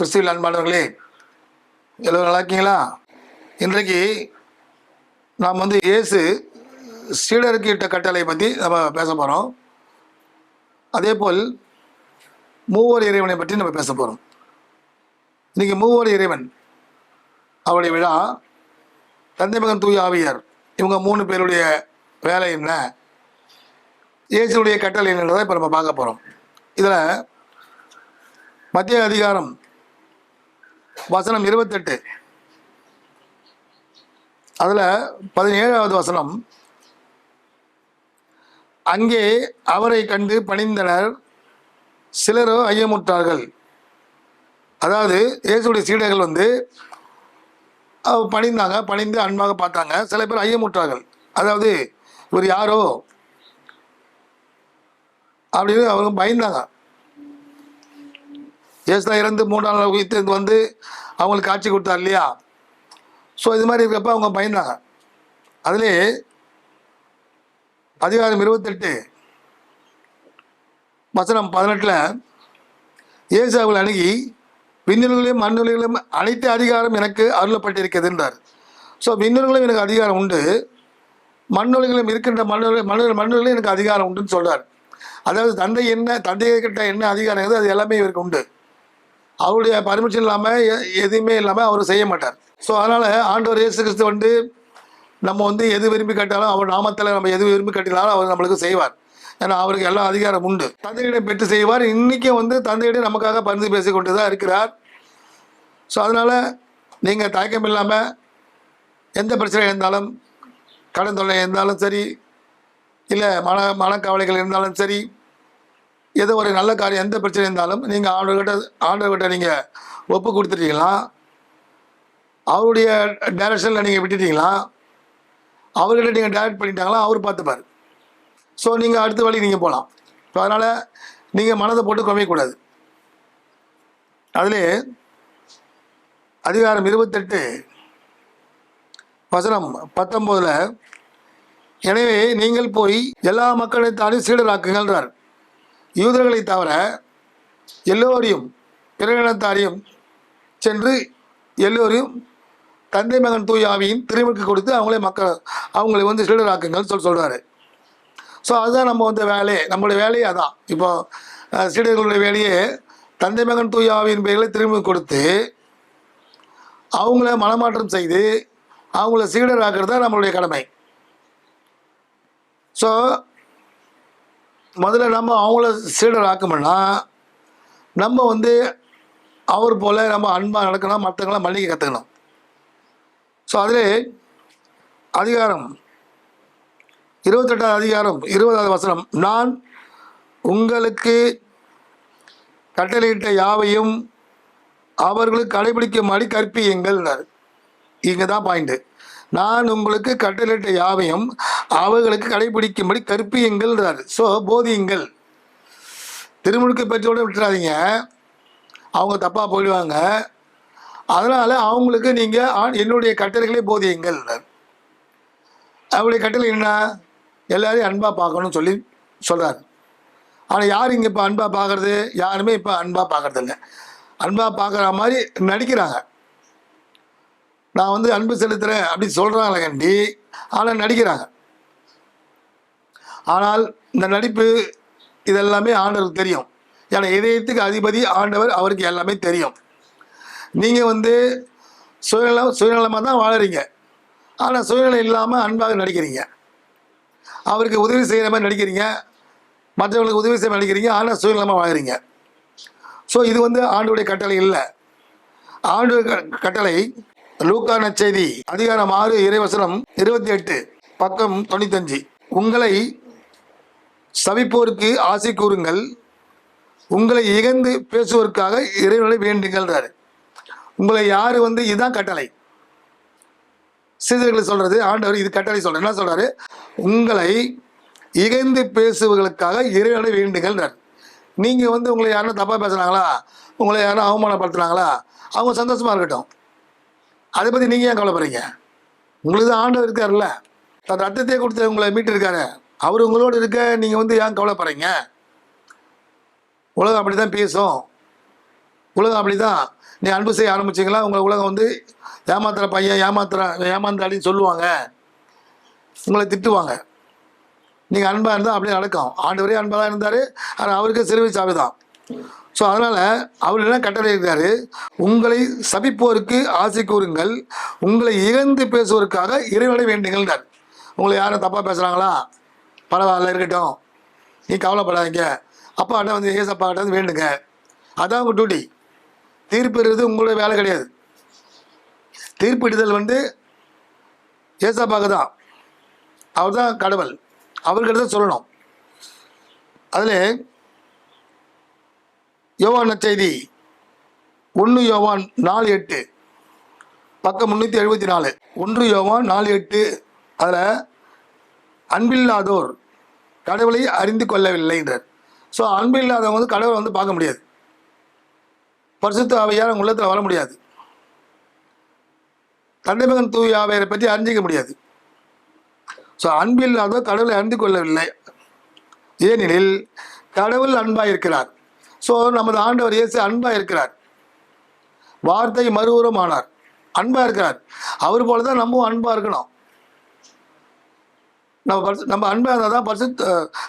கிறிஸ்துவில் அன்பானவர்களே எல்லோரும் நல்லா இருக்கீங்களா? இன்றைக்கு நாம் வந்து இயேசு சீடருக்கு கட்டளை பற்றி நம்ம பேச போகிறோம் அதே போல் மூவர் இறைவனை பற்றி நம்ம பேச போகிறோம் இன்றைக்கி மூவர் இறைவன் அவருடைய விழா தந்தை மகன் தூய் ஆவியர் இவங்க மூணு பேருடைய வேலை என்ன இயேசுடைய கட்டளை என்னன்றதை இப்போ நம்ம பார்க்க போகிறோம் இதில் மத்திய அதிகாரம் வசனம் இருபத்தெட்டு. அதில் பதினேழாவது வசனம். அங்கே அவரை கண்டு பணிந்தனர் சிலரோ ஐயமுற்றார்கள். அதாவது இயேசுடைய சீடர்கள் வந்து பணிந்தாங்க பணிந்து அன்பாக பார்த்தாங்க சில பேர் ஐயமுற்றார்கள். அதாவது இவர் யாரோ அப்படின்னு அவங்க பயந்தாங்க. ஏசுதா இறந்து மூன்றாம் நாள் உயிர்த்து வந்து அவங்களுக்கு காட்சி கொடுத்தார் இல்லையா? ஸோ இது மாதிரி இருக்கப்ப அவங்க பயந்தாங்க. அதிலே அதிகாரம் இருபத்தெட்டு. வசனம் பதினெட்டில் இயேசு அவர்கள் அணுகி விண்ணுலகிலும் மண்ணுலகிலும் அனைத்து அதிகாரம் எனக்கு அருளப்பட்டிருக்கிறதுன்றார் ஸோ விண்ணுலகிலும் எனக்கு அதிகாரம் உண்டு. மண்ணுலகிலும் இருக்கின்ற மண்ணுல மண்ணு மண்ணுலகிலும் எனக்கு அதிகாரம் உண்டுன்னு சொல்கிறார் அதாவது தந்தை என்ன தந்தையை கிட்ட என்ன அதிகாரம் இருக்குது அது எல்லாமே இவருக்கு உண்டு. அவருடைய பர்மிஷன் இல்லாமல் எதுவுமே இல்லாமல் அவர் செய்ய மாட்டார். ஸோ அதனால் ஆண்டவர் இயேசு கிறிஸ்து வந்து நம்ம வந்து எது விரும்பி கேட்டாலும் அவர் நாமத்தில் நம்ம எது விரும்பி கட்டினாலும் அவர் நம்மளுக்கு செய்வார். ஏன்னா அவருக்கு எல்லா அதிகாரம் உண்டு. தந்தையிடம் பெற்று செய்வார். இன்றைக்கும் வந்து தந்தையிடம் நமக்காக பரிந்து பேசி கொண்டு தான் இருக்கிறார். ஸோ அதனால் நீங்கள் தயக்கம் இல்லாமல் எந்த பிரச்சனை இருந்தாலும் கடன் தொல்லை இருந்தாலும் சரி இல்லை மன மனக்கவலைகள் இருந்தாலும் சரி ஏதோ ஒரு நல்ல காரியம் எந்த பிரச்சனை இருந்தாலும் நீங்கள் ஆண்டவர்கிட்ட ஆண்டவர்கிட்ட நீங்கள் ஒப்பு கொடுத்துட்டீங்களா அவருடைய டைரக்ஷனில் நீங்கள் விட்டுட்டீங்களா அவர்கிட்ட நீங்கள் டைரக்ட் பண்ணிட்டாங்களா அவர் பார்த்துப்பார். ஸோ நீங்கள் அடுத்த வழி நீங்கள் போகலாம் ஸோ அதனால் நீங்கள் மனதை போட்டு குறையக்கூடாது அதிலே அதிகாரம் இருபத்தெட்டு வசனம் பத்தொம்போதில் எனவே நீங்கள் போய் எல்லா மக்களைத்தாலும் சீடராக்குங்கள்ன்றார். யூதர்களை தவிர எல்லோரையும் பிறனினத்தாரையும் சென்று எல்லோரையும் தந்தை மகன் தூய் ஆவியின் கொடுத்து அவங்களே மக்கள் அவங்களை வந்து சீடராக்குங்கள் சொல்லி சொல்கிறாரு ஸோ அதுதான் நம்ம வந்து வேலையே நம்மளுடைய வேலையே அதான். இப்போ சீடர்களுடைய வேலையே தந்தை மகன் தூயாவின் பெயரில் பெயர்களை திரும்பி கொடுத்து அவங்கள மனமாற்றம் செய்து அவங்கள சீடராக்குறது தான் நம்மளுடைய கடமை. ஸோ முதல்ல நம்ம அவங்கள சீடர் ஆக்கமுன்னா நம்ம வந்து அவர் போல் நம்ம அன்பாக நடக்கணும் மற்றவங்களாம் மல்லிகை கற்றுக்கணும் ஸோ அதில் அதிகாரம் இருபத்தெட்டாவது அதிகாரம் இருபதாவது வசனம் நான் உங்களுக்கு கட்டளையிட்ட யாவையும் அவர்களுக்கு கடைபிடிக்கும்படி கற்பியுங்கள் இங்கே தான் பாயிண்ட்டு நான் உங்களுக்கு கட்டளையிட்ட யாவையும் அவர்களுக்கு கடைபிடிக்கும்படி கற்பியுங்கள்ன்றார். ஸோ போதியுங்கள். திருமுழுக்கு பெற்றோடு விட்டுறாதீங்க. அவங்க தப்பாக போயிடுவாங்க. அதனால் அவங்களுக்கு நீங்கள் என்னுடைய கட்டளைகளே போதியுங்கள். அவருடைய கட்டளை என்ன? எல்லாரையும் அன்பாக பார்க்கணும்னு சொல்லி சொல்கிறார் ஆனால் யார் இங்கே இப்போ அன்பாக பார்க்குறது? யாருமே இப்போ அன்பாக பார்க்குறதில்ல. அன்பாக பார்க்குற மாதிரி நடிக்கிறாங்க. நான் வந்து அன்பு செலுத்துகிறேன் அப்படி சொல்கிறாங்களே கண்டி. ஆனால் நடிக்கிறாங்க. ஆனால் இந்த நடிப்பு இதெல்லாமே ஆண்டவருக்கு தெரியும். ஏன்னா இதயத்துக்கு அதிபதி ஆண்டவர் அவருக்கு எல்லாமே தெரியும். நீங்கள் வந்து சுயநலம் சுயநலமாக தான் வாழறீங்க. ஆனால் சுயநலம் இல்லாமல் அன்பாக நடிக்கிறீங்க. அவருக்கு உதவி செய்கிற மாதிரி நடிக்கிறீங்க. மற்றவங்களுக்கு உதவி செய்ய நடிக்கிறீங்க. ஆனால் சுயநலமாக வாழறீங்க. ஸோ இது வந்து ஆண்டுடைய கட்டளை இல்லை. ஆண்டு க- கட்டளை லூக்கான செய்தி. அதிகாரம் ஆறு இறைவசனம் இருபத்தி எட்டு பக்கம் தொண்ணூத்தஞ்சு. உங்களை சவிப்போருக்கு ஆசை கூறுங்கள். உங்களை இகழ்ந்து பேசுவதற்காக இறைவனை வேண்டுங்கள்ன்றாரு உங்களை யார் வந்து இதுதான் கட்டளை? சீதர்களை சொல்றது ஆண்டவர் இது கட்டளை சொல்ற என்ன சொல்றாரு? உங்களை இகழ்ந்து பேசுவதற்காக இறைவனை வேண்டுங்கள்ன்றார் நீங்க வந்து உங்களை யாரும் தப்பா பேசுனாங்களா? உங்களை யாரும் அவமானப்படுத்துனாங்களா? அவங்க சந்தோஷமா இருக்கட்டும். அதை பற்றி நீங்கள் ஏன் கவலைப்படுறீங்க? உங்களுக்கு தான் ஆண்டவர் இருக்காருல்ல. தன் ரத்தத்தை கொடுத்து உங்களை மீட்டிருக்காரு. அவர் உங்களோடு இருக்க நீங்கள் வந்து ஏன் கவலைப்படுறீங்க? உலகம் அப்படி தான் பேசும். உலகம் அப்படி தான் நீ அன்பு செய்ய ஆரம்பிச்சிங்களா? உங்களை உலகம் வந்து ஏமாத்துற பையன் ஏமாத்துற ஏமாந்தாடின்னு சொல்லுவாங்க. உங்களை திட்டுவாங்க. நீங்கள் அன்பாக இருந்தால் அப்படியே நடக்கும். ஆண்டவரே அன்பாக தான் இருந்தார். ஆனால் அவருக்கு சிறுவை சாவி தான் ஸோ அதனால் அவர் என்ன கட்டளை இருக்கிறாரு உங்களை சபிப்போருக்கு ஆசை கூறுங்கள் உங்களை இகழ்ந்து பேசுவோருக்காக இறைவனை வேண்டுங்கள்ன்றார். உங்களை யாரும் தப்பாக பேசுகிறாங்களா பரவாயில்ல இருக்கட்டும். நீ கவலைப்படாதீங்க. அப்பா கிட்ட வந்து ஏசப்பா கிட்ட வந்து வேண்டுங்க. அதான் உங்கள் டியூட்டி தீர்ப்பிடுறது உங்களுடைய வேலை கிடையாது. தீர்ப்பிடுதல் வந்து ஏசப்பாக்கு தான். அவர் தான் கடவுள். அவர்கிட்ட தான் சொல்லணும். அதில் யோவான் செய்தி. ஒன்று யோவான் நாலு எட்டு. பக்கம் முந்நூற்றி எழுபத்தி நாலு. ஒன்று யோவான் நாலு எட்டு. அதில் அன்பில்லாதோர் கடவுளை அறிந்து கொள்ளவில்லைன்றார். ஸோ அன்பில்லாதவங்க வந்து கடவுளை வந்து பார்க்க முடியாது. பரிசுத்த ஆவையார் அவங்க உள்ளத்தில் வர முடியாது. தண்டைமகன் தூய் தூய ஆவையரை பற்றி அறிஞ்சிக்க முடியாது. ஸோ அன்பில்லாதவர் கடவுளை அறிந்து கொள்ளவில்லை. ஏனெனில் கடவுள் அன்பாக இருக்கிறார் ஸோ நமது ஆண்டவர் இயேசு அன்பாக இருக்கிறார். வார்த்தை மறுபுறம் ஆனார். அன்பாக இருக்கிறார். அவர் போல தான் நம்மவும் அன்பாக இருக்கணும். நம்ம பரிசு நம்ம அன்பாக இருந்தால் தான் பரிசு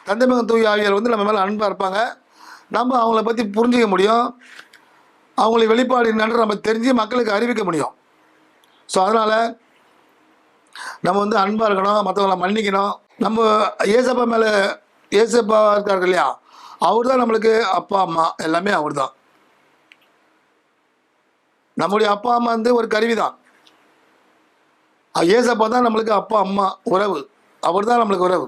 தந்தைமகன் தூய் தூய ஆவியர் வந்து நம்ம மேலே அன்பாக இருப்பாங்க. நம்ம அவங்கள பற்றி புரிஞ்சிக்க முடியும். அவங்களை வெளிப்பாடு என்னன்னு நம்ம தெரிஞ்சு மக்களுக்கு அறிவிக்க முடியும். ஸோ அதனால் நம்ம வந்து அன்பாக இருக்கணும். மற்றவங்கள மன்னிக்கணும். நம்ம ஏசப்பா மேலே ஏசப்பா இருக்கார்கள் இல்லையா? அவர் தான் நம்மளுக்கு அப்பா அம்மா எல்லாமே அவர் தான் நம்முடைய அப்பா அம்மா வந்து ஒரு கருவி தான் ஏசப்பா தான் நம்மளுக்கு அப்பா அம்மா உறவு. அவர் தான் நம்மளுக்கு உறவு.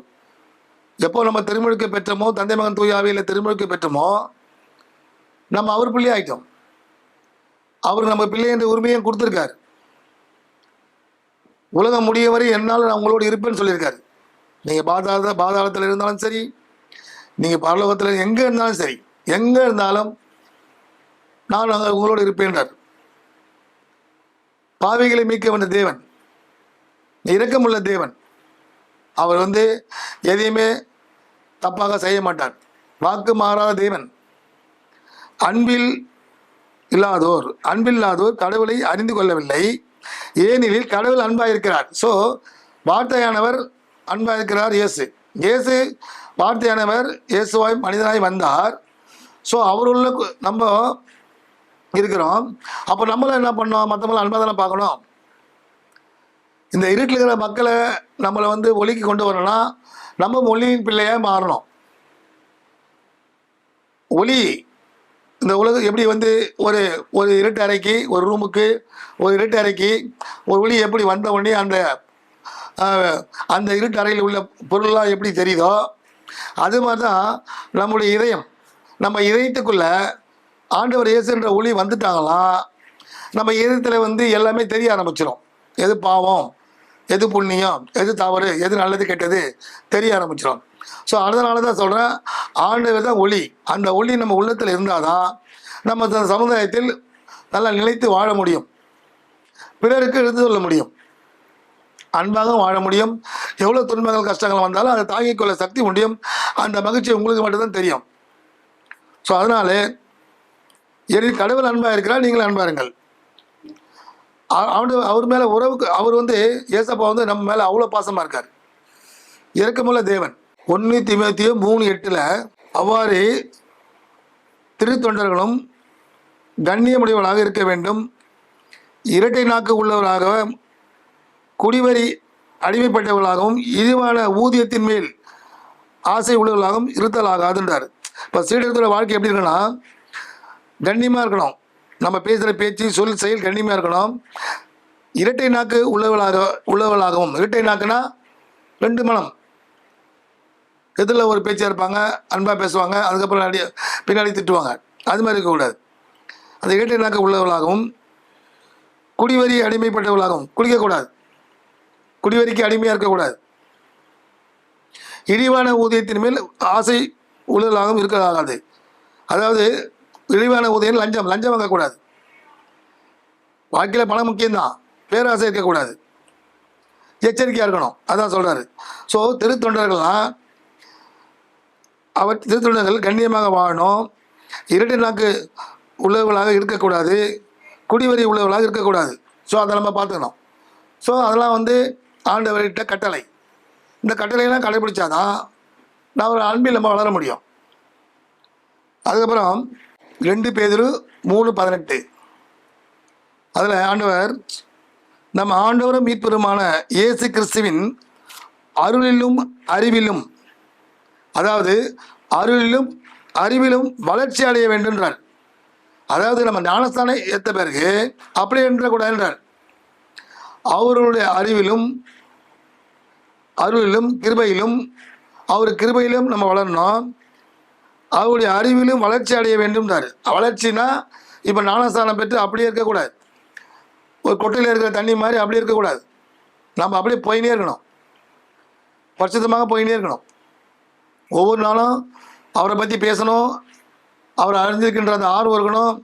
எப்போ நம்ம திருமுழுக்கு பெற்றோமோ தந்தை மகன் தூயாவியில் திருமுழுக்கு பெற்றோமோ நம்ம அவர் பிள்ளை ஆகிட்டோம் அவர் நம்ம பிள்ளை என்ற உரிமையும் கொடுத்துருக்காரு. உலகம் முடிய வரை என்னால் நான் உங்களோடு இருப்பேன்னு சொல்லியிருக்காரு. நீங்கள் பாதாள பாதாளத்தில் இருந்தாலும் சரி நீங்கள் பரலோகத்தில் எங்கே இருந்தாலும் சரி எங்கே இருந்தாலும் நான் அங்கே உங்களோடு இருப்பேன்றார் பாவிகளை மீட்க வந்த தேவன் இரக்கமுள்ள தேவன் அவர் வந்து எதையுமே தப்பாக செய்ய மாட்டார். வாக்கு மாறாத தேவன். அன்பில் இல்லாதோர் அன்பில்லாதோர் கடவுளை அறிந்து கொள்ளவில்லை. ஏனெனில் கடவுள் அன்பாக இருக்கிறார் ஸோ வார்த்தையானவர் அன்பாக இருக்கிறார் இயேசு. இயேசு வார்த்தையானவர் இயேசுவாய் மனிதனாய் வந்தார். ஸோ அவருள்ள கு- நம்ம இருக்கிறோம். அப்போ நம்மளும் என்ன பண்ணோம்? மற்றவங்கள அன்பாக தானே பார்க்கணும்? இந்த இருட்டில் இருக்கிற மக்களை நம்மளை வந்து ஒலிக்கு கொண்டு வரணும்னா நம்ம மொழியின் பிள்ளையாக மாறணும். ஒளி இந்த உலகம் எப்படி வந்து ஒரு ஒரு இருட்டு அறைக்கு ஒரு ரூமுக்கு ஒரு இருட்டு அறைக்கு ஒரு ஒளி எப்படி வந்த உடனே அந்த அந்த இருட்டு அறையில் உள்ள பொருள்லாம் எப்படி தெரியுதோ அது மாதிரி தான் நம்முடைய இதயம். நம்ம இதயத்துக்குள்ள ஆண்டவர் இயேசுன்ற ஒளி வந்துட்டாங்களா நம்ம இதயத்தில் வந்து எல்லாமே தெரிய ஆரம்பிச்சிடும் எது பாவம் எது புண்ணியம் எது தவறு எது நல்லது கெட்டது தெரிய ஆரம்பிச்சிடும் ஸோ அதனால தான் சொல்கிறேன் ஆண்டவர் தான் ஒளி. அந்த ஒளி நம்ம உள்ளத்தில் இருந்தால் தான் நம்ம சமுதாயத்தில் நல்லா நிலைத்து வாழ முடியும். பிறருக்கு எடுத்து சொல்ல முடியும். அன்பாக வாழ முடியும். எவ்வளோ துன்பங்கள் கஷ்டங்கள் வந்தாலும் அதை தாங்கிக் கொள்ள சக்தி முடியும் அந்த மகிழ்ச்சி உங்களுக்கு மட்டும்தான் தெரியும். ஸோ அதனால எரி கடவுள் அன்பாக இருக்கிறார் நீங்களும் அன்பாக இருங்கள். அவர் மேலே உறவுக்கு அவர் வந்து ஏசப்பா வந்து நம்ம மேலே அவ்வளோ பாசமாக இருக்கார். இறக்கமுள்ள தேவன். ஒன்று திமுத்தியோ மூணு எட்டில் அவ்வாறு திருத்தொண்டர்களும் கண்ணியமுடையவர்களாக இருக்க வேண்டும். இரட்டை நாக்கு உள்ளவராக குடிவரி அடிமைப்பட்டவர்களாகவும் இழிவான ஊதியத்தின் மேல் ஆசை உள்ளவர்களாகவும் இருத்தலாகாதுன்றார். இப்போ சீடர்களோட வாழ்க்கை எப்படி இருக்குன்னா கண்ணியமாக இருக்கணும். நம்ம பேசுகிற பேச்சு சொல் செயல் கண்ணியமாக இருக்கணும். இரட்டை நாக்கு உள்ளவர்களாக உள்ளவர்களாகவும் இரட்டை நாக்குனா ரெண்டு மனம். எதில் ஒரு பேச்சாக இருப்பாங்க அன்பாக பேசுவாங்க அதுக்கப்புறம் அடி பின்னாடி திட்டுவாங்க. அது மாதிரி இருக்கக்கூடாது. அந்த இரட்டை நாக்கு உள்ளவர்களாகவும் குடிவரி அடிமைப்பட்டவர்களாகவும் குடிக்கக்கூடாது குடிவெறிக்கு அடிமையாக இருக்கக்கூடாது. இழிவான ஊதியத்தின் மேல் ஆசை உள்ளதாகவும் இருக்கலாகாது அதாவது இழிவான ஊதியம் லஞ்சம் லஞ்சம் வாங்கக்கூடாது. வாழ்க்கையில் பணம் முக்கியம்தான். பேராசை இருக்கக்கூடாது. எச்சரிக்கையாக இருக்கணும். அதான் சொல்கிறாரு ஸோ திருத்தொண்டர்கள்லாம் அவர் திருத்தொண்டர்கள் கண்ணியமாக வாழணும். இரட்டை நாக்கு உள்ளவர்களாக இருக்கக்கூடாது. குடிவரி உள்ளவர்களாக இருக்கக்கூடாது. ஸோ அதை நம்ம பார்த்துக்கணும். ஸோ அதெல்லாம் வந்து ஆண்டவர்கிட்ட கட்டளை. இந்த கட்டளையெல்லாம் கடைபிடிச்சாதான் நான் ஒரு அன்பில் நம்ம வளர முடியும். அதுக்கப்புறம் ரெண்டு பேதிரு மூணு பதினெட்டு. அதில் ஆண்டவர் நம்ம ஆண்டவரும் மீட்பெருமான இயேசு கிறிஸ்துவின் அருளிலும் அறிவிலும் அதாவது அருளிலும் அறிவிலும் வளர்ச்சி அடைய வேண்டும்ன்றார். அதாவது நம்ம ஞானஸ்தானம் ஏற்ற பிறகு அப்படி என்றக்கூடாது என்றார் அவருடைய அறிவிலும் அருளிலும் கிருபையிலும் அவர் கிருபையிலும் நம்ம வளரணும். அவருடைய அறிவிலும் வளர்ச்சி அடைய வேண்டும்ன்றார் வளர்ச்சினா இப்போ ஞானஸ்தானம் பெற்று அப்படியே இருக்கக்கூடாது. ஒரு கொட்டையில் இருக்கிற தண்ணி மாதிரி அப்படியே இருக்கக்கூடாது. நம்ம அப்படியே போயினே இருக்கணும். பரிசுத்தமாக போயினே இருக்கணும். ஒவ்வொரு நாளும் அவரை பற்றி பேசணும். அவர் அறிஞ்சிருக்கின்ற அந்த ஆர்வம் இருக்கணும்.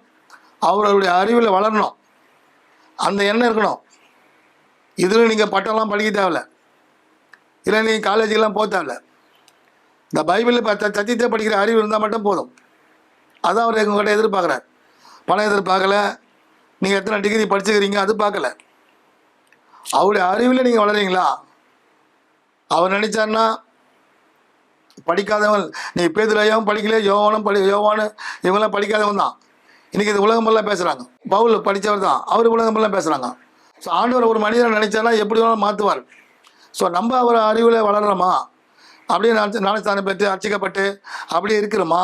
அவர்களுடைய அறிவில் வளரணும். அந்த எண்ணம் இருக்கணும். இதில் நீங்கள் பட்டம்லாம் படிக்க தேவையில்ல. இல்லை நீங்கள் காலேஜுக்கெல்லாம் போக தேவையில்ல. இந்த பைபிளில் இப்போ சத்தியத்தை படிக்கிற அறிவு இருந்தால் மட்டும் போதும். அதான் அவர் எங்கள்கிட்ட எதிர்பார்க்குறார். பணம் எதிர்பார்க்கல. நீங்கள் எத்தனை டிகிரி படிச்சுக்கிறீங்க அது பார்க்கல. அவருடைய அறிவில் நீங்கள் வளரீங்களா? அவர் நினச்சாருன்னா படிக்காதவன் நீ பேதுரையாவும் படிக்கல? யோவானும் படி யோவானு இவங்களாம் படிக்காதவன் தான். இன்றைக்கி இது உலகமெல்லாம் பேசுகிறாங்க பவுல் படித்தவர் தான். அவர் உலகமெல்லாம் பேசுகிறாங்க ஸோ ஆண்டவர் ஒரு மனிதனை நினைச்சானா எப்படி வேணாலும் மாற்றுவார் ஸோ நம்ம அவர் அறிவில் வளர்கிறோமா அப்படியே நினச்சி ஞானஸ்தானம் பெற்று அர்ச்சிக்கப்பட்டு அப்படியே இருக்கிறோமா?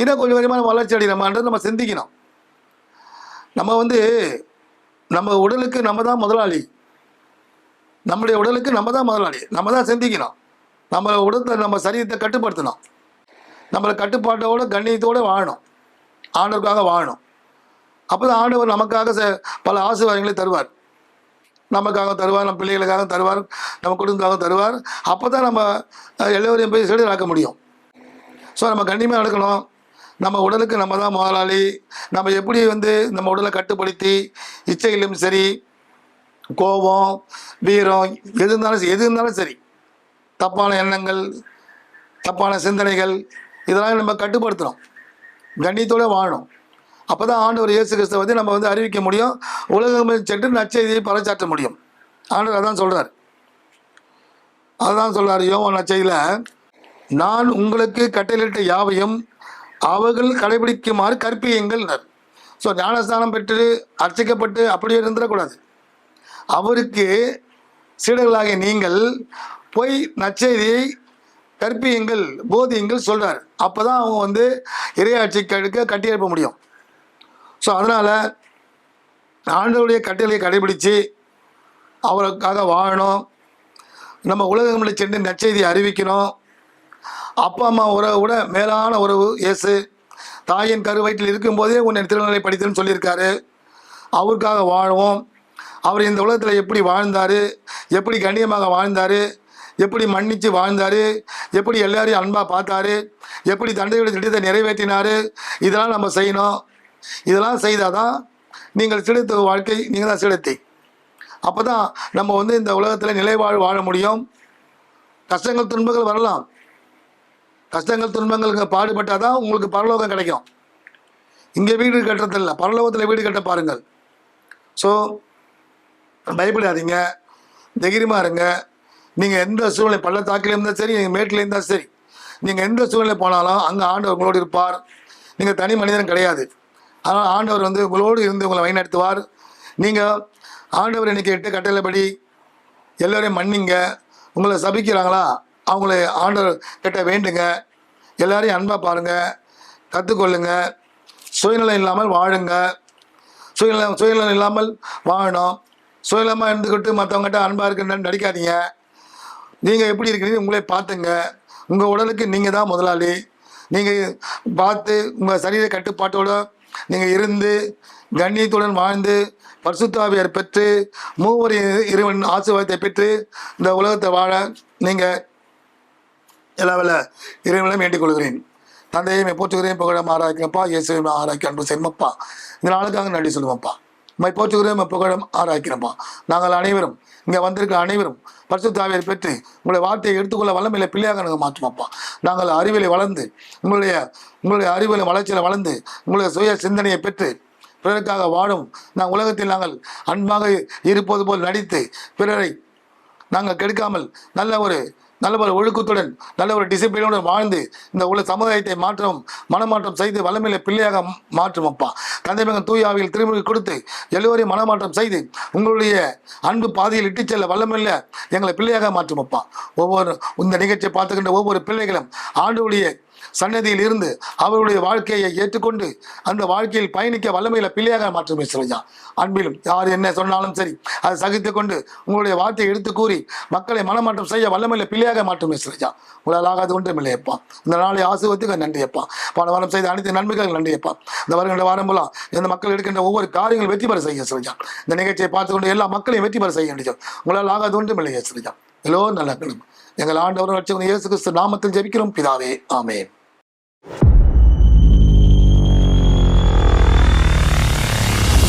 இன்னும் கொஞ்சம் கொஞ்சமாக வளர்ச்சி அடைகிறோமான்றது நம்ம சிந்திக்கணும். நம்ம வந்து நம்ம உடலுக்கு நம்ம தான் முதலாளி. நம்முடைய உடலுக்கு நம்ம தான் முதலாளி. நம்ம தான் சிந்திக்கணும். நம்ம உடத்தை நம்ம சரீரத்தை கட்டுப்படுத்தணும். நம்மளை கட்டுப்பாட்டோட கண்ணியத்தோடு வாழணும். ஆண்டவருக்காக வாழணும். அப்போ தான் ஆண்டவர் நமக்காக பல ஆசீர்வாதங்களை தருவார். நமக்காக தருவார் நம்ம பிள்ளைகளுக்காக தருவார் நம்ம குடும்பத்துக்காக தருவார். அப்போ தான் நம்ம எல்லோரையும் போய் செடிலாக்க முடியும். ஸோ நம்ம கண்டிப்பாக நடக்கணும். நம்ம உடலுக்கு நம்ம தான் முதலாளி. நம்ம எப்படி வந்து நம்ம உடலை கட்டுப்படுத்தி இச்சைகளிலும் சரி கோபம் வீரம் எது இருந்தாலும் சரி- எது இருந்தாலும் சரி தப்பான எண்ணங்கள் தப்பான சிந்தனைகள் இதெல்லாம் நம்ம கட்டுப்படுத்தணும். கண்ணியத்தோட வாழணும். அப்போ தான் ஆண்டவர் இயேசு கிறிஸ்துவை வந்து நம்ம வந்து அறிவிக்க முடியும். உலகம் சென்று நற்செய்தியை பறைச்சாற்ற முடியும். ஆண்டவர் அதான் சொல்கிறார் அதுதான் சொல்றார் யோவான் நச்செய்தியில் நான் உங்களுக்கு கட்டளையிட்ட யாவையும் அவர்கள் கடைபிடிக்குமாறு கற்பியுங்கள் ஸோ ஞானஸ்தானம் பெற்று அர்ச்சிக்கப்பட்டு அப்படியே இருந்துடக்கூடாது. அவருக்கு சீடர்களாகிய நீங்கள் போய் நச்செய்தியை கற்பியுங்கள் போதியுங்கள் சொல்றார். அப்போ தான் அவங்க வந்து இரையாட்சி கழுக்க கட்டியெழுப்ப முடியும். ஸோ அதனால் ஆண்டவருடைய கட்டளையை கடைபிடித்து அவருக்காக வாழணும். நம்ம உலகங்களில் சென்று நச்செய்தி அறிவிக்கணும். அப்பா அம்மா உறவை விட மேலான உறவு இயேசு. தாயின் கருவயிற்றில் இருக்கும்போதே உன்னை திருநிலை படித்தேன்னு சொல்லியிருக்காரு. அவருக்காக வாழுவோம். அவர் இந்த உலகத்தில் எப்படி வாழ்ந்தார்? எப்படி கண்ணியமாக வாழ்ந்தார்? எப்படி மன்னித்து வாழ்ந்தார்? எப்படி எல்லாரையும் அன்பாக பார்த்தாரு? எப்படி தந்தையுடைய திட்டத்தை நிறைவேற்றினார்? இதெல்லாம் நம்ம செய்யணும். இதெல்லாம் செய்தால் தான் நீங்கள் சிறுத்த வாழ்க்கை நீங்கள் தான் சிறுத்தை அப்போ தான் நம்ம வந்து இந்த உலகத்தில் நிலைவாழ் வாழ முடியும். கஷ்டங்கள் துன்பங்கள் வரலாம். கஷ்டங்கள் துன்பங்களுக்கு பாடுபட்டால் தான் உங்களுக்கு பரலோகம் கிடைக்கும். இங்கே வீடு கட்டுறதில்ல பரலோகத்தில் வீடு கட்ட பாருங்கள். ஸோ பயப்படாதீங்க. தைரியமாக இருங்க. நீங்கள் எந்த சூழ்நிலை பள்ளத்தாக்கில் இருந்தால் சரி நீங்கள் மேட்டில் இருந்தால் சரி நீங்கள் எந்த சூழ்நிலை போனாலும் அங்கே ஆண்டு உங்களோடு இருப்பார். நீங்கள் தனி மனிதன் கிடையாது. ஆனால் ஆண்டவர் வந்து உங்களோடு இருந்து உங்களை வழிநடத்துவார். நீங்கள் ஆண்டவர் இன்னைக்கு எட்டு கட்டளைப்படி எல்லோரையும் மன்னிங்க. உங்களை சபிக்கிறாங்களா? அவங்கள ஆண்டவர் கிட்ட வேண்டுங்க. எல்லாரையும் அன்பாக பாருங்கள் கற்றுக்கொள்ளுங்க சுயநலம் இல்லாமல் வாழுங்க. சுயநலம் சுயநலம் இல்லாமல் வாழணும். சுயநலமாக இருந்துக்கிட்டு மற்றவங்ககிட்ட அன்பாக இருக்குன்னு நடிக்காதீங்க. நீங்கள் எப்படி இருக்கிறீங்க உங்களே பார்த்துங்க. உங்கள் உடலுக்கு நீங்கள் தான் முதலாளி. நீங்கள் பார்த்து உங்கள் சரீர கட்டுப்பாட்டோட நீங்கள் இருந்து கண்ணியத்துடன் வாழ்ந்து பரிசுத்தாவியர் பெற்று மூவர் இ- இறைவன் ஆசீர்வாதத்தை பெற்று இந்த உலகத்தை வாழ நீங்கள் எல்லா வேலை இறைவனையும் வேண்டிக் கொள்கிறேன். தந்தையை போற்றுகிறேன் புகழம் ஆராய்க்கிறப்பா இயேசுவை ஆராய்க்க அன்பு செய்மப்பா இந்த நாளுக்காக நன்றி சொல்லுவோம்ப்பா மை போற்றுகிறோம் புகழும் ஆராய்க்கிறோமா? நாங்கள் அனைவரும் இங்கே வந்திருக்க அனைவரும் பரிசுத்தாவியை பெற்று உங்களுடைய வார்த்தையை எடுத்துக்கொள்ள வல்லமையில பிள்ளையாக நாங்கள் மாற்றுவோம்ப்பா. நாங்கள் அறிவிலை வளர்ந்து உங்களுடைய உங்களுடைய அறிவியல் வளர்ச்சியில் வளர்ந்து உங்களுடைய சுய சிந்தனையை பெற்று பிறருக்காக வாழும் நாங்கள் உலகத்தில் நாங்கள் அன்பாக இருப்பது போல் நடித்து பிறரை நாங்கள் கெடுக்காமல் நல்ல ஒரு நல்ல ஒரு ஒழுக்கத்துடன் நல்ல ஒரு டிசிப்ளினோடு வாழ்ந்து இந்த உள்ள சமுதாயத்தை மாற்றம் மனமாற்றம் செய்து வல்லமையில பிள்ளையாக மாற்றும் அப்பா. தந்தை மகன் தூயாவில் திருமுறை கொடுத்து எல்லோரையும் மனமாற்றம் செய்து உங்களுடைய அன்பு பாதையில் இட்டுச் செல்ல வல்லமில்ல எங்களை பிள்ளையாக மாற்றும் அப்பா. ஒவ்வொரு இந்த நிகழ்ச்சியை பார்த்துக்கின்ற ஒவ்வொரு பிள்ளைகளும் ஆண்டுடைய சன்னதியில் இருந்து அவருடைய வாழ்க்கையை ஏற்றுக்கொண்டு அந்த வாழ்க்கையில் பயணிக்க வல்லமையில பிள்ளையாக மாற்றுமே இஸ்ரஜா அன்பிலும் யார் என்ன சொன்னாலும் சரி அதை சகித்து கொண்டு உங்களுடைய வார்த்தையை எடுத்து கூறி மக்களை மனமாற்றம் செய்ய வல்லமையில பிள்ளையாக மாற்றும் இஸ்ரஜா உங்களால் ஆகாது ஒன்றும் இல்லையப்பா இந்த நாளை ஆசுவத்துக்கு நன்றியப்பா பல வாரம் செய்த அனைத்து நன்மைகள் நன்றியப்பா இந்த வருகின்ற வாரம் மூலம் இந்த மக்கள் எடுக்கின்ற ஒவ்வொரு காரியங்களும் வெற்றி பெற செய்ய இஸ்ரஜா இந்த நிகழ்ச்சியை பார்த்து கொண்டு எல்லா மக்களையும் வெற்றி பெற செய்ய வேண்டியது. உங்களால் ஆகாது ஒன்றும் இல்லை இஸ்ரஜா எல்லோரும் நல்ல கிளம்பு எங்கள் ஆண்டவரும் லட்சம் இயேசு கிறிஸ்து நாமத்தில் ஜெபிக்கிறோம். பிதாவே ஆமே you